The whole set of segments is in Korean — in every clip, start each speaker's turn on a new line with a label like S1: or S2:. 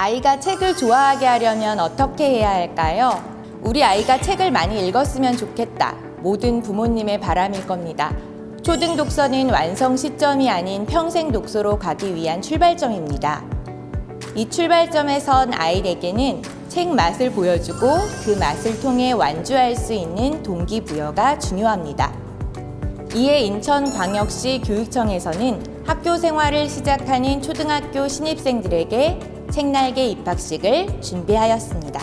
S1: 아이가 책을 좋아하게 하려면 어떻게 해야 할까요? 우리 아이가 책을 많이 읽었으면 좋겠다. 모든 부모님의 바람일 겁니다. 초등 독서는 완성 시점이 아닌 평생 독서로 가기 위한 출발점입니다. 이 출발점에선 아이에게는 책 맛을 보여주고 그 맛을 통해 완주할 수 있는 동기부여가 중요합니다. 이에 인천광역시 교육청에서는 학교 생활을 시작하는 초등학교 신입생들에게 책날개 입학식을 준비하였습니다.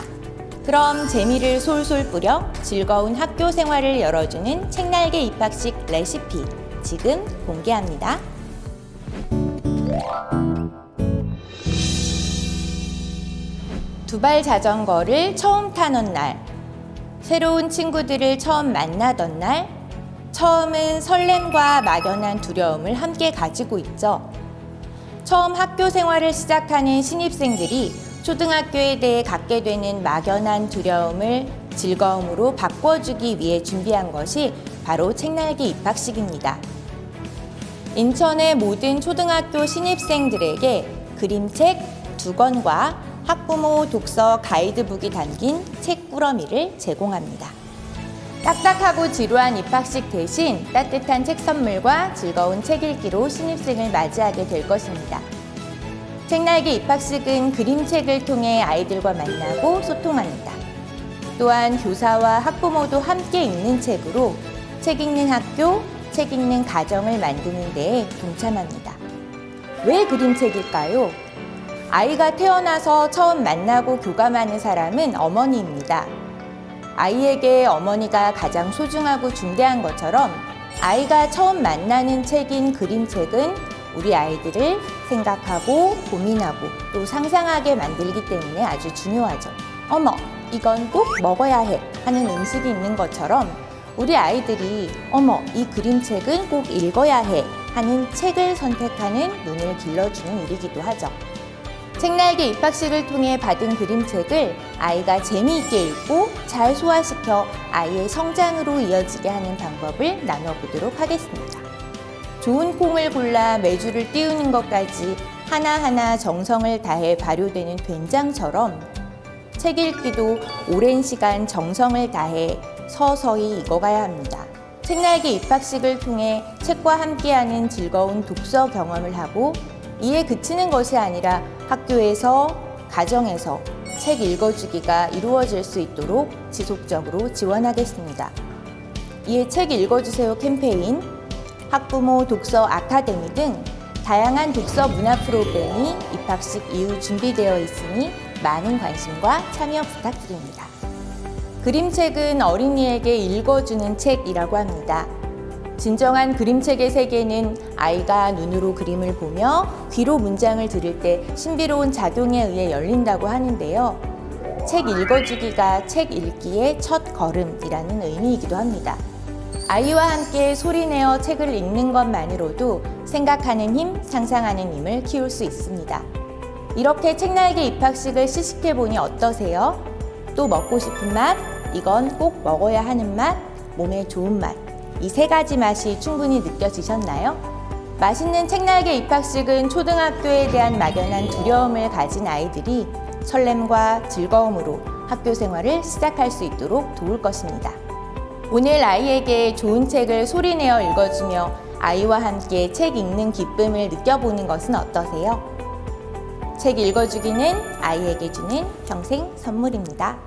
S1: 그럼 재미를 솔솔 뿌려 즐거운 학교 생활을 열어주는 책날개 입학식 레시피 지금 공개합니다. 두발 자전거를 처음 타는 날, 새로운 친구들을 처음 만나던 날, 처음은 설렘과 막연한 두려움을 함께 가지고 있죠. 처음 학교 생활을 시작하는 신입생들이 초등학교에 대해 갖게 되는 막연한 두려움을 즐거움으로 바꿔주기 위해 준비한 것이 바로 책날개 입학식입니다. 인천의 모든 초등학교 신입생들에게 그림책 두 권과 학부모 독서 가이드북이 담긴 책 꾸러미를 제공합니다. 딱딱하고 지루한 입학식 대신 따뜻한 책 선물과 즐거운 책 읽기로 신입생을 맞이하게 될 것입니다. 책날개 입학식은 그림책을 통해 아이들과 만나고 소통합니다. 또한 교사와 학부모도 함께 읽는 책으로 책 읽는 학교, 책 읽는 가정을 만드는 데에 동참합니다. 왜 그림책일까요? 아이가 태어나서 처음 만나고 교감하는 사람은 어머니입니다. 아이에게 어머니가 가장 소중하고 중대한 것처럼 아이가 처음 만나는 책인 그림책은 우리 아이들을 생각하고 고민하고 또 상상하게 만들기 때문에 아주 중요하죠. 어머, 이건 꼭 먹어야 해 하는 음식이 있는 것처럼 우리 아이들이 어머, 이 그림책은 꼭 읽어야 해 하는 책을 선택하는 눈을 길러주는 일이기도 하죠. 책날개 입학식을 통해 받은 그림책을 아이가 재미있게 읽고 잘 소화시켜 아이의 성장으로 이어지게 하는 방법을 나눠보도록 하겠습니다. 좋은 콩을 골라 메주를 띄우는 것까지 하나하나 정성을 다해 발효되는 된장처럼 책 읽기도 오랜 시간 정성을 다해 서서히 익어가야 합니다. 책날개 입학식을 통해 책과 함께하는 즐거운 독서 경험을 하고 이에 그치는 것이 아니라 학교에서, 가정에서 책 읽어주기가 이루어질 수 있도록 지속적으로 지원하겠습니다. 이에 책 읽어주세요 캠페인, 학부모 독서 아카데미 등 다양한 독서 문화 프로그램이 입학식 이후 준비되어 있으니 많은 관심과 참여 부탁드립니다. 그림책은 어린이에게 읽어주는 책이라고 합니다. 진정한 그림책의 세계는 아이가 눈으로 그림을 보며 귀로 문장을 들을 때 신비로운 작용에 의해 열린다고 하는데요. 책 읽어주기가 책 읽기의 첫 걸음이라는 의미이기도 합니다. 아이와 함께 소리내어 책을 읽는 것만으로도 생각하는 힘, 상상하는 힘을 키울 수 있습니다. 이렇게 책날개 입학식을 시식해보니 어떠세요? 또 먹고 싶은 맛, 이건 꼭 먹어야 하는 맛, 몸에 좋은 맛. 이 세 가지 맛이 충분히 느껴지셨나요? 맛있는 책날개 입학식은 초등학교에 대한 막연한 두려움을 가진 아이들이 설렘과 즐거움으로 학교 생활을 시작할 수 있도록 도울 것입니다. 오늘 아이에게 좋은 책을 소리내어 읽어주며 아이와 함께 책 읽는 기쁨을 느껴보는 것은 어떠세요? 책 읽어주기는 아이에게 주는 평생 선물입니다.